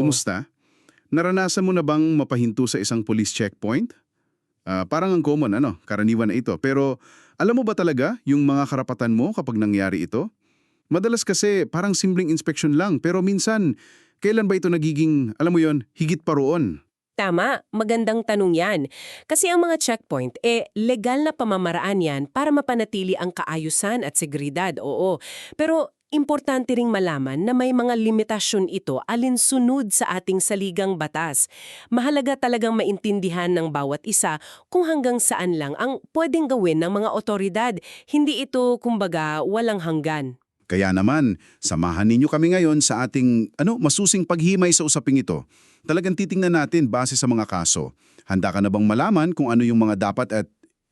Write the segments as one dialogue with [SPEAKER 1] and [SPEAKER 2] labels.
[SPEAKER 1] Kumusta? Naranasan mo na bang mapahinto sa isang police checkpoint? Ah, parang ang common, ano, karaniwan na ito. Pero alam mo ba talaga yung mga karapatan mo kapag nangyari ito? Madalas kasi parang simpleng inspeksyon lang, pero minsan, kailan ba ito nagiging, alam mo yon, higit pa roon?
[SPEAKER 2] Tama, magandang tanong yan. Kasi ang mga checkpoint, eh, legal na pamamaraan yan para mapanatili ang kaayusan at seguridad, oo. Pero importante ring malaman na may mga limitasyon ito alinsunod sa ating saligang batas. Mahalaga talagang maintindihan ng bawat isa kung hanggang saan lang ang pwedeng gawin ng mga otoridad. Hindi ito, kumbaga, walang hanggan.
[SPEAKER 1] Kaya naman, samahan ninyo kami ngayon sa ating ano, masusing paghimay sa usaping ito. Talagang titingnan natin base sa mga kaso. Handa ka na bang malaman kung ano yung mga dapat at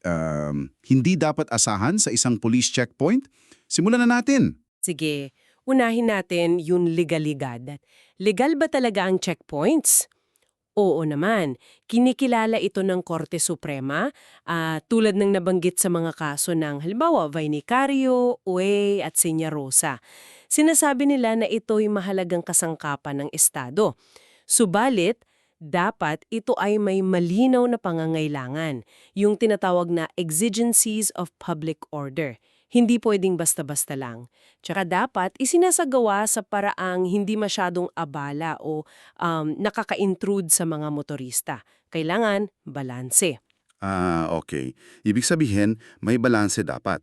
[SPEAKER 1] um, hindi dapat asahan sa isang police checkpoint? Simulan na natin.
[SPEAKER 2] Sige, unahin natin yung legalidad. Legal ba talaga ang checkpoints? Oo naman. Kinikilala ito ng Korte Suprema ah, tulad ng nabanggit sa mga kaso ng halimbawa Vainicario, Ue at Senya Rosa. Sinasabi nila na ito'y mahalagang kasangkapan ng Estado. Subalit, dapat ito ay may malinaw na pangangailangan, yung tinatawag na exigencies of public order. Hindi pwedeng basta-basta lang. Tsaka dapat isinasagawa sa paraang hindi masyadong abala o um, nakaka-intrude sa mga motorista. Kailangan balanse.
[SPEAKER 1] Ah, okay. Ibig sabihin, may balanse dapat.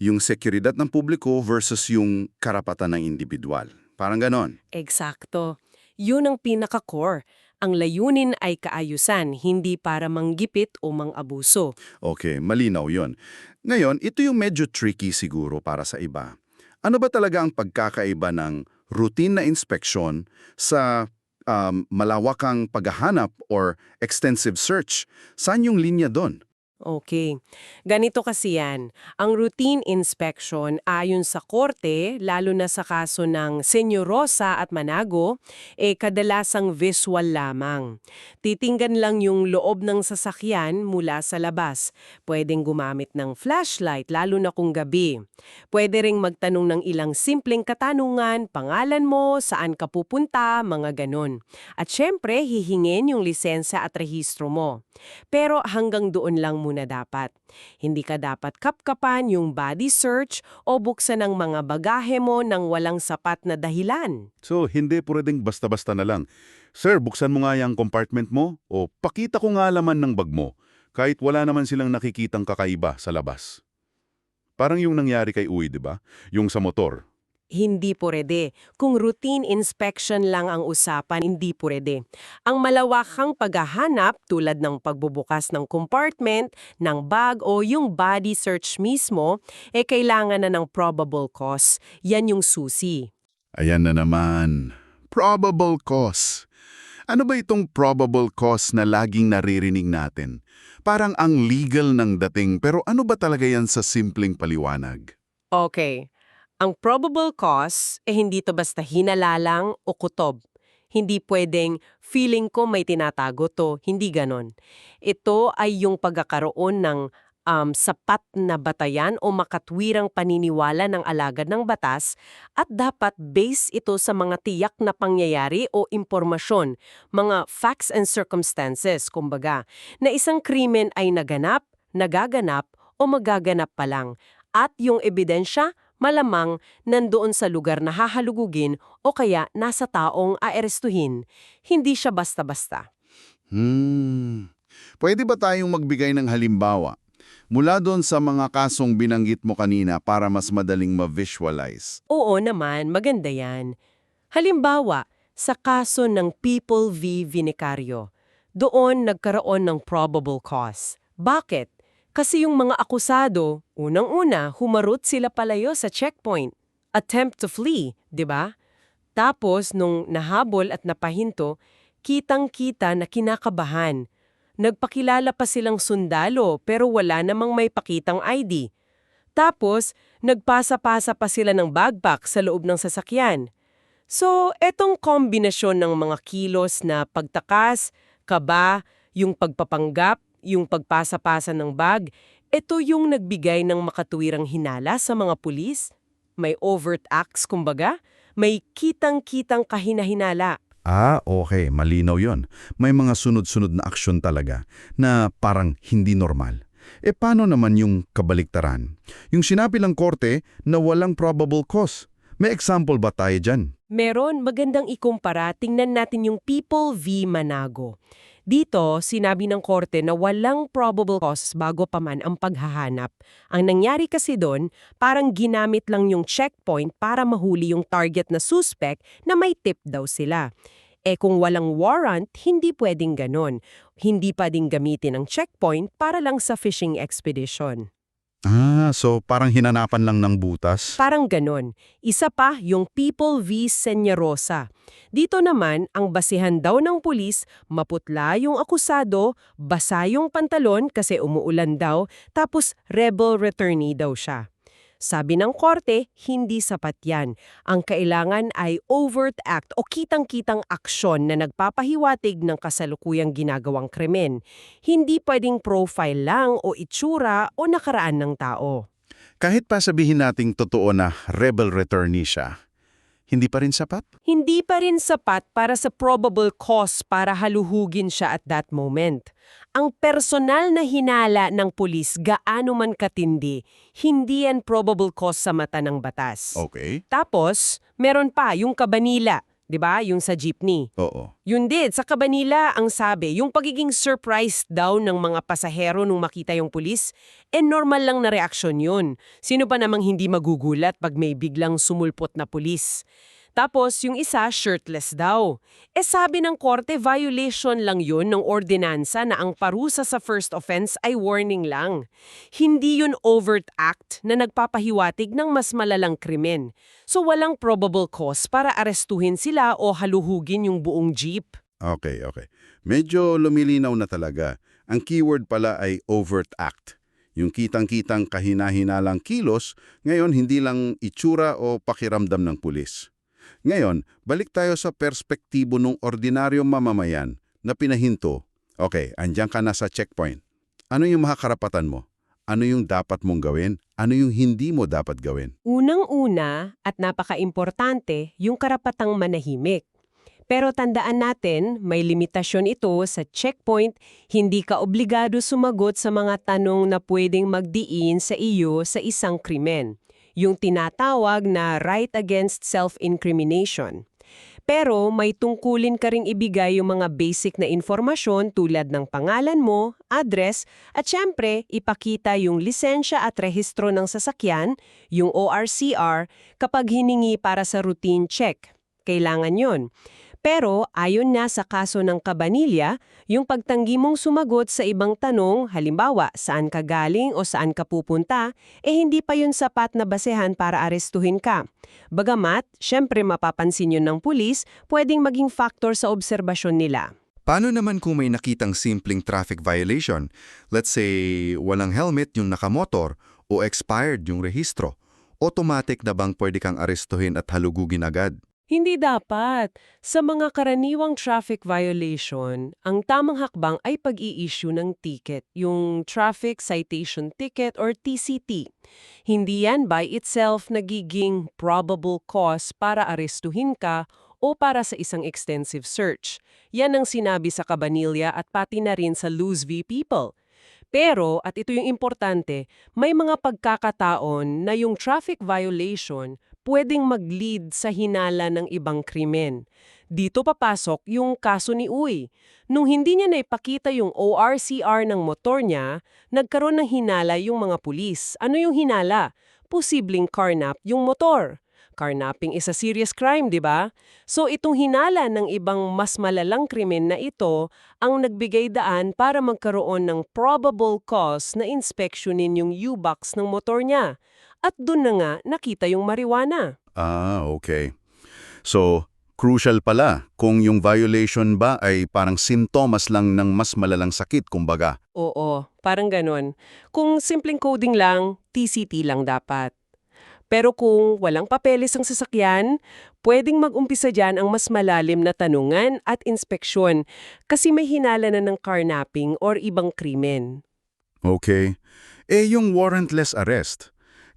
[SPEAKER 1] Yung seguridad ng publiko versus yung karapatan ng individual. Parang ganon.
[SPEAKER 2] Eksakto. Yun ang pinaka-core. Ang layunin ay kaayusan, hindi para manggipit o mang-abuso.
[SPEAKER 1] Okay, malinaw yon. Ngayon, ito yung medyo tricky siguro para sa iba. Ano ba talaga ang pagkakaiba ng routine na inspection sa um, malawakang paghahanap or extensive search? Saan yung linya doon?
[SPEAKER 2] Okay. Ganito kasi yan. Ang routine inspection ayon sa korte, lalo na sa kaso ng Senyorosa at Manago, eh kadalasang visual lamang. Titinggan lang yung loob ng sasakyan mula sa labas. Pwedeng gumamit ng flashlight, lalo na kung gabi. Pwede ring magtanong ng ilang simpleng katanungan, pangalan mo, saan ka pupunta, mga ganon. At syempre, hihingin yung lisensya at rehistro mo. Pero hanggang doon lang muna dapat. Hindi ka dapat kapkapan yung body search o buksan ng mga bagahe mo ng walang sapat na dahilan.
[SPEAKER 3] So, hindi pwedeng basta-basta na lang. Sir, buksan mo nga yung compartment mo o pakita ko nga laman ng bag mo kahit wala naman silang nakikitang kakaiba sa labas. Parang yung nangyari kay Uy, di ba? Yung sa motor.
[SPEAKER 2] Hindi pwede. Kung routine inspection lang ang usapan, hindi pwede. Ang malawakang paghahanap tulad ng pagbubukas ng compartment, ng bag o yung body search mismo, eh kailangan na ng probable cause. Yan yung susi.
[SPEAKER 1] Ayan na naman. Probable cause. Ano ba itong probable cause na laging naririnig natin? Parang ang legal ng dating pero ano ba talaga yan sa simpleng paliwanag?
[SPEAKER 2] Okay. Ang probable cause, eh hindi to basta hinalalang o kutob. Hindi pwedeng feeling ko may tinatago to, hindi ganon. Ito ay yung pagkakaroon ng um, sapat na batayan o makatwirang paniniwala ng alagad ng batas at dapat base ito sa mga tiyak na pangyayari o impormasyon, mga facts and circumstances, kumbaga, na isang krimen ay naganap, nagaganap o magaganap pa lang at yung ebidensya malamang nandoon sa lugar na hahalugugin o kaya nasa taong aerestuhin. Hindi siya basta-basta.
[SPEAKER 1] Hmm. Pwede ba tayong magbigay ng halimbawa mula doon sa mga kasong binanggit mo kanina para mas madaling ma-visualize?
[SPEAKER 2] Oo naman, maganda yan. Halimbawa, sa kaso ng People v. Vinicario, doon nagkaroon ng probable cause. Bakit? Kasi yung mga akusado, unang-una, humarot sila palayo sa checkpoint. Attempt to flee, di ba? Tapos, nung nahabol at napahinto, kitang-kita na kinakabahan. Nagpakilala pa silang sundalo pero wala namang may pakitang ID. Tapos, nagpasa-pasa pa sila ng backpack sa loob ng sasakyan. So, etong kombinasyon ng mga kilos na pagtakas, kaba, yung pagpapanggap, yung pagpasa-pasa ng bag, ito yung nagbigay ng makatuwirang hinala sa mga pulis. May overt acts, kumbaga. May kitang-kitang kahinahinala.
[SPEAKER 4] Ah, okay. Malinaw yon. May mga sunod-sunod na aksyon talaga na parang hindi normal. E paano naman yung kabaliktaran? Yung sinabi lang korte na walang probable cause. May example ba tayo dyan?
[SPEAKER 2] Meron magandang ikumpara, tingnan natin yung People v. Manago. Dito, sinabi ng korte na walang probable cause bago pa man ang paghahanap. Ang nangyari kasi doon, parang ginamit lang yung checkpoint para mahuli yung target na suspect na may tip daw sila. Eh kung walang warrant, hindi pwedeng ganon. Hindi pa din gamitin ang checkpoint para lang sa fishing expedition.
[SPEAKER 4] Ah, so parang hinanapan lang ng butas?
[SPEAKER 2] Parang ganon. Isa pa yung People v. Senyarosa. Dito naman, ang basihan daw ng pulis, maputla yung akusado, basa yung pantalon kasi umuulan daw, tapos rebel returnee daw siya. Sabi ng korte, hindi sapat yan. Ang kailangan ay overt act o kitang-kitang aksyon na nagpapahiwatig ng kasalukuyang ginagawang krimen. Hindi pwedeng profile lang o itsura o nakaraan ng tao.
[SPEAKER 1] Kahit pa sabihin nating totoo na rebel returnee siya, hindi pa rin sapat?
[SPEAKER 2] Hindi pa rin sapat para sa probable cause para haluhugin siya at that moment. Ang personal na hinala ng pulis gaano man katindi, hindi yan probable cause sa mata ng batas.
[SPEAKER 1] Okay.
[SPEAKER 2] Tapos, meron pa yung kabanila, 'di ba? Yung sa jeepney.
[SPEAKER 1] Oo.
[SPEAKER 2] Yun din, sa kabanila ang sabi, yung pagiging surprised daw ng mga pasahero nung makita yung pulis, eh normal lang na reaksyon yun. Sino pa namang hindi magugulat pag may biglang sumulpot na pulis? Tapos yung isa, shirtless daw. Eh sabi ng korte, violation lang yun ng ordinansa na ang parusa sa first offense ay warning lang. Hindi yun overt act na nagpapahiwatig ng mas malalang krimen. So walang probable cause para arestuhin sila o haluhugin yung buong jeep.
[SPEAKER 1] Okay, okay. Medyo lumilinaw na talaga. Ang keyword pala ay overt act. Yung kitang-kitang kahina-hinalang kilos, ngayon hindi lang itsura o pakiramdam ng pulis. Ngayon, balik tayo sa perspektibo ng ordinaryong mamamayan na pinahinto. Okay, andyan ka na sa checkpoint. Ano yung makakarapatan mo? Ano yung dapat mong gawin? Ano yung hindi mo dapat gawin?
[SPEAKER 2] Unang-una at napaka-importante yung karapatang manahimik. Pero tandaan natin, may limitasyon ito sa checkpoint, hindi ka obligado sumagot sa mga tanong na pwedeng magdiin sa iyo sa isang krimen. Yung tinatawag na right against self-incrimination. Pero may tungkulin ka ring ibigay yung mga basic na informasyon tulad ng pangalan mo, address, at syempre, ipakita yung lisensya at rehistro ng sasakyan, yung ORCR, kapag hiningi para sa routine check. Kailangan yon. Pero ayon na sa kaso ng Kabanilya, yung pagtanggi mong sumagot sa ibang tanong, halimbawa saan ka galing o saan ka pupunta, eh hindi pa yun sapat na basehan para arestuhin ka. Bagamat, syempre mapapansin yun ng pulis, pwedeng maging factor sa obserbasyon nila.
[SPEAKER 4] Paano naman kung may nakitang simpleng traffic violation? Let's say, walang helmet yung nakamotor o expired yung rehistro. Automatic na bang pwede kang arestuhin at halugugin agad?
[SPEAKER 2] Hindi dapat. Sa mga karaniwang traffic violation, ang tamang hakbang ay pag-i-issue ng ticket, yung Traffic Citation Ticket or TCT. Hindi yan by itself nagiging probable cause para arestuhin ka o para sa isang extensive search. Yan ang sinabi sa Cabanilla at pati na rin sa Luz v. People. Pero, at ito yung importante, may mga pagkakataon na yung traffic violation pwedeng mag-lead sa hinala ng ibang krimen. Dito papasok yung kaso ni Uy. Nung hindi niya naipakita yung ORCR ng motor niya, nagkaroon ng hinala yung mga pulis. Ano yung hinala? Posibleng carnap yung motor. Carnapping is a serious crime, di ba? So itong hinala ng ibang mas malalang krimen na ito ang nagbigay daan para magkaroon ng probable cause na inspeksyonin yung U-box ng motor niya. At doon na nga nakita yung marijuana.
[SPEAKER 1] Ah, okay. So, crucial pala kung yung violation ba ay parang simptomas lang ng mas malalang sakit, kumbaga.
[SPEAKER 2] Oo, parang ganun. Kung simpleng coding lang, TCT lang dapat. Pero kung walang papeles ang sasakyan, pwedeng mag-umpisa dyan ang mas malalim na tanungan at inspeksyon kasi may hinala na ng carnapping or ibang krimen.
[SPEAKER 1] Okay. Eh, yung warrantless arrest,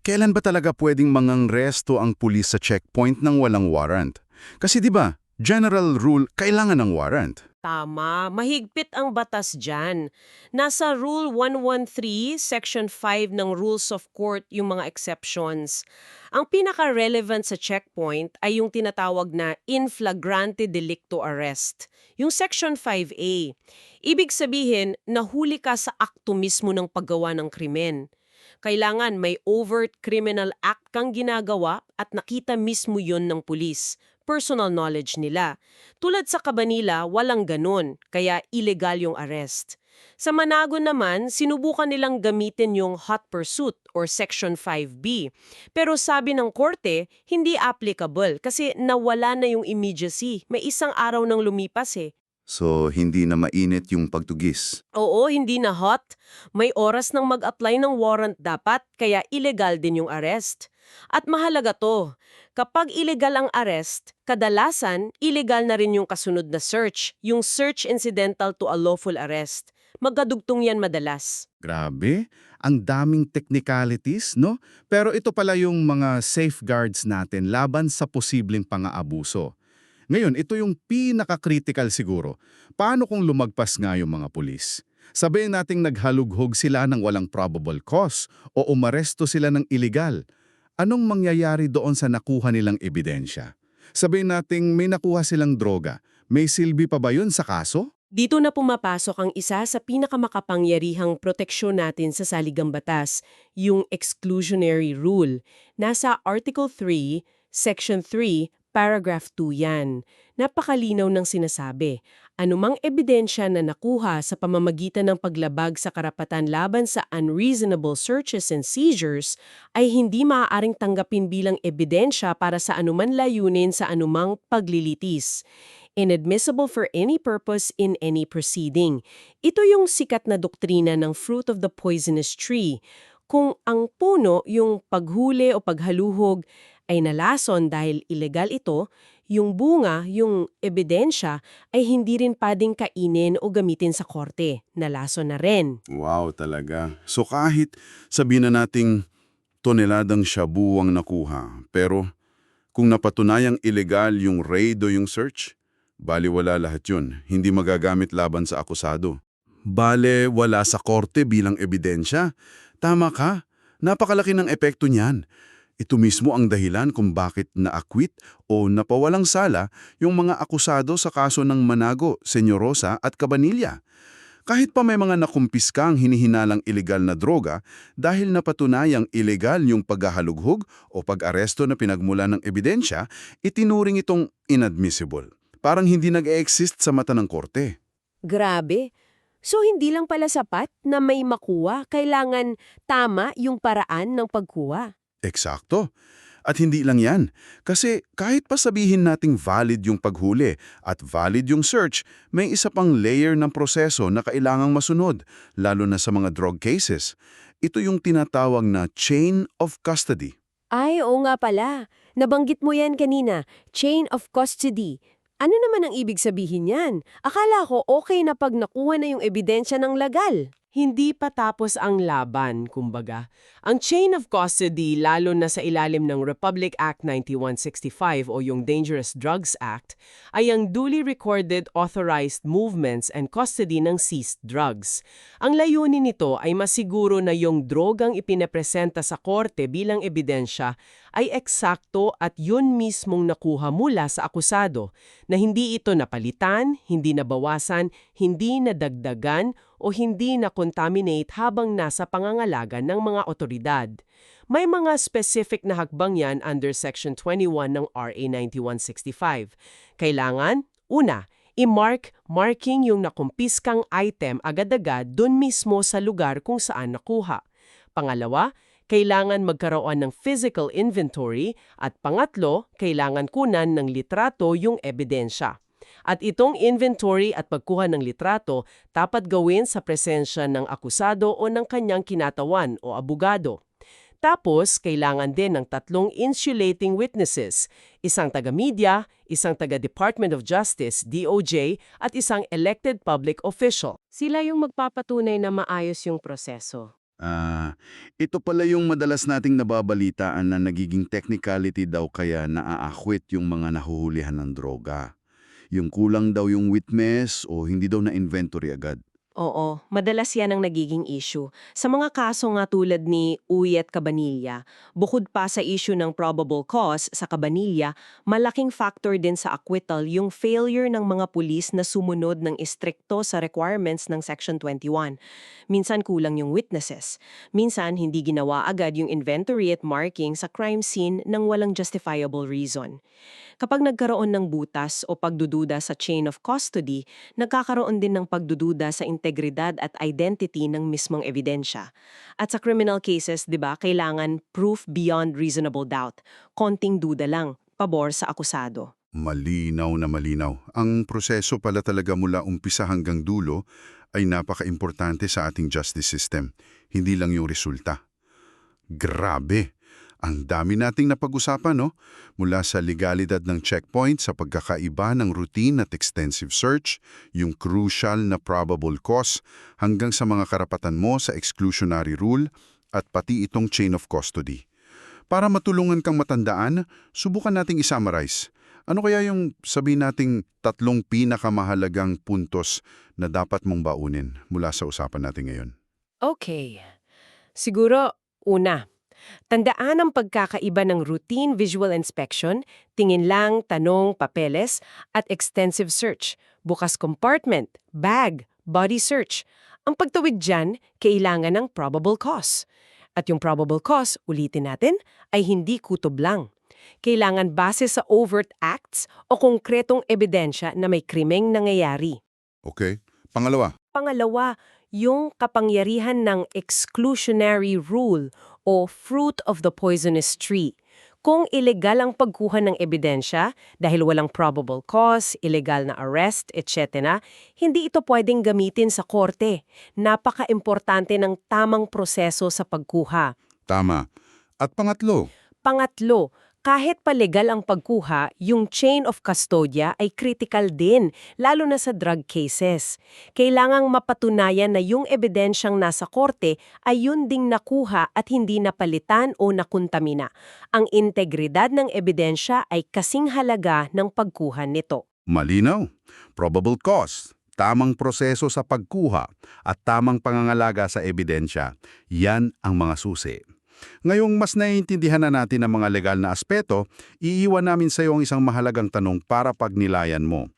[SPEAKER 1] kailan ba talaga pwedeng mangangresto ang pulis sa checkpoint ng walang warrant? Kasi di ba,
[SPEAKER 3] General rule, kailangan ng warrant.
[SPEAKER 2] Tama, mahigpit ang batas dyan. Nasa Rule 113, Section 5 ng Rules of Court yung mga exceptions. Ang pinaka-relevant sa checkpoint ay yung tinatawag na in flagrante delicto arrest, yung Section 5A. Ibig sabihin, nahuli ka sa akto mismo ng paggawa ng krimen. Kailangan may overt criminal act kang ginagawa at nakita mismo yon ng pulis. Personal knowledge nila. Tulad sa Kabanila, walang ganun, kaya illegal yung arrest. Sa Manago naman, sinubukan nilang gamitin yung hot pursuit or Section 5B. Pero sabi ng korte, hindi applicable kasi nawala na yung immediacy. May isang araw nang lumipas eh.
[SPEAKER 3] So, hindi na mainit yung pagtugis.
[SPEAKER 2] Oo, hindi na hot. May oras nang mag-apply ng warrant dapat, kaya illegal din yung arrest. At mahalaga to, kapag illegal ang arrest, kadalasan illegal na rin yung kasunod na search, yung search incidental to a lawful arrest. Magkadugtong yan madalas.
[SPEAKER 1] Grabe, ang daming technicalities, no? Pero ito pala yung mga safeguards natin laban sa posibleng pang-aabuso. Ngayon, ito yung pinaka-critical siguro. Paano kung lumagpas nga yung mga pulis? Sabihin nating naghalughog sila ng walang probable cause o umaresto sila ng illegal. Anong mangyayari doon sa nakuha nilang ebidensya? Sabihin nating may nakuha silang droga. May silbi pa ba yun sa kaso?
[SPEAKER 2] Dito na pumapasok ang isa sa pinakamakapangyarihang proteksyon natin sa saligang batas, yung exclusionary rule. Nasa Article 3, Section 3, Paragraph 2 yan. Napakalinaw ng sinasabi. Anumang ebidensya na nakuha sa pamamagitan ng paglabag sa karapatan laban sa unreasonable searches and seizures ay hindi maaaring tanggapin bilang ebidensya para sa anuman layunin sa anumang paglilitis inadmissible for any purpose in any proceeding. Ito yung sikat na doktrina ng fruit of the poisonous tree. Kung ang puno, yung paghuli o paghaluhog, ay nalason dahil ilegal ito, yung bunga, yung ebidensya, ay hindi rin pwedeng kainin o gamitin sa korte. Nalason na rin.
[SPEAKER 3] Wow, talaga. So kahit sabihin na nating toneladang shabu ang nakuha, pero kung napatunayang illegal yung raid o yung search, baliwala lahat yun. Hindi magagamit laban sa akusado. Bale, wala sa korte bilang ebidensya. Tama ka. Napakalaki ng epekto niyan. Ito mismo ang dahilan kung bakit na-acquit o napawalang sala yung mga akusado sa kaso ng Manago, Senyorosa at Cabanilla. Kahit pa may mga nakumpiskang hinihinalang ilegal na droga dahil napatunayang ilegal yung paghahalughog o pag-aresto na pinagmula ng ebidensya, itinuring itong inadmissible. Parang hindi nag-exist sa mata ng korte.
[SPEAKER 2] Grabe. So hindi lang pala sapat na may makuha, kailangan tama yung paraan ng pagkuha.
[SPEAKER 3] Eksakto. At hindi lang yan. Kasi kahit pa sabihin nating valid yung paghuli at valid yung search, may isa pang layer ng proseso na kailangang masunod, lalo na sa mga drug cases. Ito yung tinatawag na chain of custody.
[SPEAKER 2] Ay, oo nga pala. Nabanggit mo yan kanina, chain of custody. Ano naman ang ibig sabihin yan? Akala ko okay na pag nakuha na yung ebidensya ng legal. Hindi pa tapos ang laban, kumbaga. Ang chain of custody, lalo na sa ilalim ng Republic Act 9165 o yung Dangerous Drugs Act, ay ang duly recorded authorized movements and custody ng seized drugs. Ang layunin nito ay masiguro na yung drogang ipinapresenta sa korte bilang ebidensya ay eksakto at yun mismong nakuha mula sa akusado, na hindi ito napalitan, hindi nabawasan, hindi nadagdagan o hindi na-contaminate habang nasa pangangalaga ng mga otoridad. May mga specific na hakbang yan under Section 21 ng RA 9165. Kailangan, una, i-mark marking yung nakumpiskang item agad-agad dun mismo sa lugar kung saan nakuha. Pangalawa, kailangan magkaroon ng physical inventory at pangatlo, kailangan kunan ng litrato yung ebidensya. At itong inventory at pagkuha ng litrato dapat gawin sa presensya ng akusado o ng kanyang kinatawan o abogado. Tapos, kailangan din ng tatlong insulating witnesses, isang taga-media, isang taga-Department of Justice, DOJ, at isang elected public official. Sila yung magpapatunay na maayos yung proseso.
[SPEAKER 3] Ah, ito pala yung madalas nating nababalitaan na nagiging technicality daw kaya naaakwit yung mga nahuhulihan ng droga.
[SPEAKER 5] Yung kulang daw yung witness o hindi daw na inventory agad.
[SPEAKER 2] Oo, madalas yan ang nagiging issue. Sa mga kaso nga tulad ni Uy at Cabanilla, bukod pa sa issue ng probable cause sa Cabanilla, malaking factor din sa acquittal yung failure ng mga pulis na sumunod ng istrikto sa requirements ng Section 21. Minsan kulang yung witnesses. Minsan hindi ginawa agad yung inventory at marking sa crime scene ng walang justifiable reason. Kapag nagkaroon ng butas o pagdududa sa chain of custody, nagkakaroon din ng pagdududa sa integridad at identity ng mismong ebidensya. At sa criminal cases, 'di ba, kailangan proof beyond reasonable doubt. Konting duda lang, pabor sa akusado.
[SPEAKER 1] Malinaw na malinaw. Ang proseso pala talaga mula umpisa hanggang dulo ay napaka-importante sa ating justice system. Hindi lang yung resulta. Grabe! Ang dami nating napag-usapan, no? Mula sa legalidad ng checkpoint sa pagkakaiba ng routine at extensive search, yung crucial na probable cause, hanggang sa mga karapatan mo sa exclusionary rule at pati itong chain of custody. Para matulungan kang matandaan, subukan nating isummarize. Ano kaya yung sabihin nating tatlong pinakamahalagang puntos na dapat mong baunin mula sa usapan natin ngayon?
[SPEAKER 2] Okay. Siguro, una, tandaan ang pagkakaiba ng routine visual inspection, tingin lang, tanong, papeles, at extensive search, bukas compartment, bag, body search. Ang pagtawid dyan, kailangan ng probable cause. At yung probable cause, ulitin natin, ay hindi kutob lang. Kailangan base sa overt acts o konkretong ebidensya na may krimeng nangyayari.
[SPEAKER 1] Okay. Pangalawa,
[SPEAKER 2] Pangalawa, yung kapangyarihan ng exclusionary rule o fruit of the poisonous tree. Kung ilegal ang pagkuha ng ebidensya dahil walang probable cause, illegal na arrest, etc., hindi ito pwedeng gamitin sa korte. Napaka-importante ng tamang proseso sa pagkuha.
[SPEAKER 1] tama. At pangatlo,
[SPEAKER 2] Pangatlo, kahit pa legal ang pagkuha, yung chain of custodia ay critical din, lalo na sa drug cases. Kailangang mapatunayan na yung ebidensyang nasa korte ay yun ding nakuha at hindi napalitan o nakuntamina. Ang integridad ng ebidensya ay kasing halaga ng pagkuha nito.
[SPEAKER 1] malinaw. Probable cause, tamang proseso sa pagkuha, at tamang pangangalaga sa ebidensya. Yan ang mga susi. Ngayong mas naiintindihan na natin ang mga legal na aspeto, iiwan namin sa iyo ang isang mahalagang tanong para pagnilayan mo.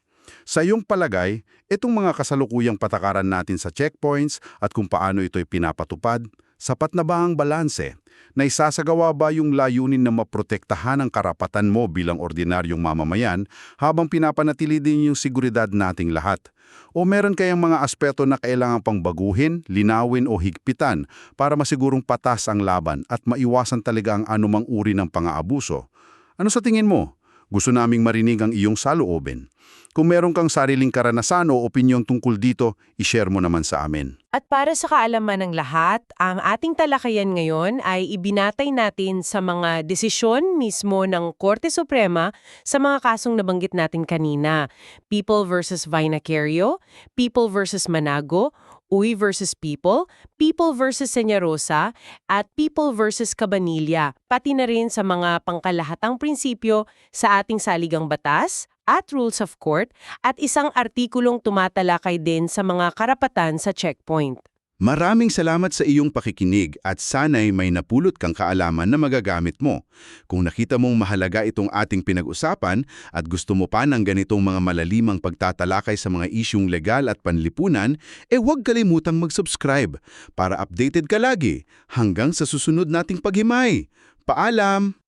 [SPEAKER 1] Sa iyong palagay, itong mga kasalukuyang patakaran natin sa checkpoints at kung paano ito'y pinapatupad, sapat na ba ang balanse? Naisasagawa ba yung layunin na maprotektahan ang karapatan mo bilang ordinaryong mamamayan habang pinapanatili din yung seguridad nating lahat? O meron kayang mga aspeto na kailangan pang baguhin, linawin o higpitan para masigurong patas ang laban at maiwasan talaga ang anumang uri ng pang-aabuso? Ano sa tingin mo? Gusto naming marinig ang iyong saloobin. Kung meron kang sariling karanasan o opinyong tungkol dito, ishare mo naman sa amin.
[SPEAKER 2] At para sa kaalaman ng lahat, ang ating talakayan ngayon ay ibinatay natin sa mga desisyon mismo ng Korte Suprema sa mga kasong nabanggit natin kanina. People versus Vinacario, People versus Manago, Uy versus People, People versus Senyarosa, at People versus Cabanilla, pati na rin sa mga pangkalahatang prinsipyo sa ating saligang batas at rules of court at isang artikulong tumatalakay din sa mga karapatan sa checkpoint.
[SPEAKER 1] Maraming salamat sa iyong pakikinig at sana'y may napulot kang kaalaman na magagamit mo. Kung nakita mong mahalaga itong ating pinag-usapan at gusto mo pa ng ganitong mga malalimang pagtatalakay sa mga isyung legal at panlipunan, eh huwag kalimutang mag-subscribe para updated ka lagi hanggang sa susunod nating paghimay. Paalam!